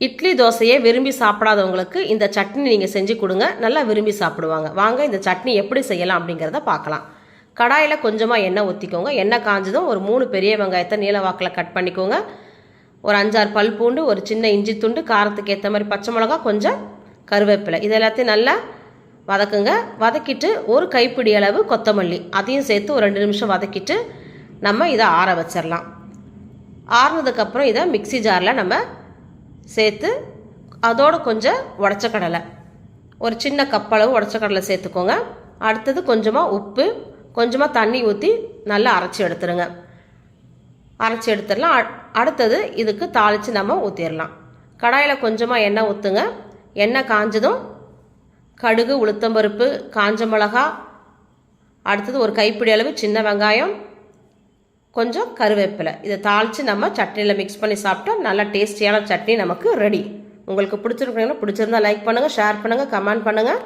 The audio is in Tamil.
இட்லி தோசையை விரும்பி சாப்பிடாதவங்களுக்கு இந்த சட்னி நீங்கள் செஞ்சு கொடுங்க. நல்லா விரும்பி சாப்பிடுவாங்க. வாங்க இந்த சட்னி எப்படி செய்யலாம் அப்படிங்கிறத பார்க்கலாம். கடாயில் கொஞ்சமாக எண்ணெய் ஊற்றிக்கோங்க எண்ணெய் காஞ்சதும் ஒரு மூணு பெரிய வெங்காயத்தை நீல வாக்கில் கட் பண்ணிக்கோங்க. ஒரு அஞ்சாறு பல் பூண்டு ஒரு சின்ன இஞ்சி துண்டு காரத்துக்கு ஏற்ற மாதிரி பச்சை மிளகா கொஞ்சம் கருவேப்பிலை. இது எல்லாத்தையும் நல்லா வதக்குங்க. வதக்கிட்டு ஒரு கைப்பிடி அளவு கொத்தமல்லி. அதையும் சேர்த்து ஒரு ரெண்டு நிமிஷம் வதக்கிட்டு நம்ம இதை ஆற வச்சிடலாம் ஆறுனதுக்கப்புறம் இதை மிக்ஸி ஜாரில் நம்ம சேர்த்து அதோட கொஞ்சம் உடச்ச கடலை ஒரு சின்ன கப்பளவு உடச்ச கடலை சேர்த்துக்கோங்க. அடுத்தது கொஞ்சமாக உப்பு கொஞ்சமாக தண்ணி ஊற்றி நல்லா அரைச்சி எடுத்துருங்க. அரைச்சி எடுத்துடலாம். அடுத்தது இதுக்கு தாளித்து நம்ம ஊற்றிடலாம் கடாயில் கொஞ்சமாக எண்ணெய் ஊற்றுங்க எண்ணெய் காஞ்சதும் கடுகு உளுத்தம்பருப்பு காஞ்ச மிளகா அடுத்தது ஒரு கைப்பிடி அளவு சின்ன வெங்காயம் கொஞ்சம் கருவேப்பிலை. இதை தாளித்து நம்ம சட்னியில் மிக்ஸ் பண்ணி சாப்பிட்டா நல்லா டேஸ்டியான சட்னி நமக்கு ரெடி உங்களுக்கு பிடிச்சிருக்கீங்கன்னா பிடிச்சிருந்தா லைக் பண்ணுங்கள் ஷேர் பண்ணுங்கள் கமெண்ட் பண்ணுங்கள்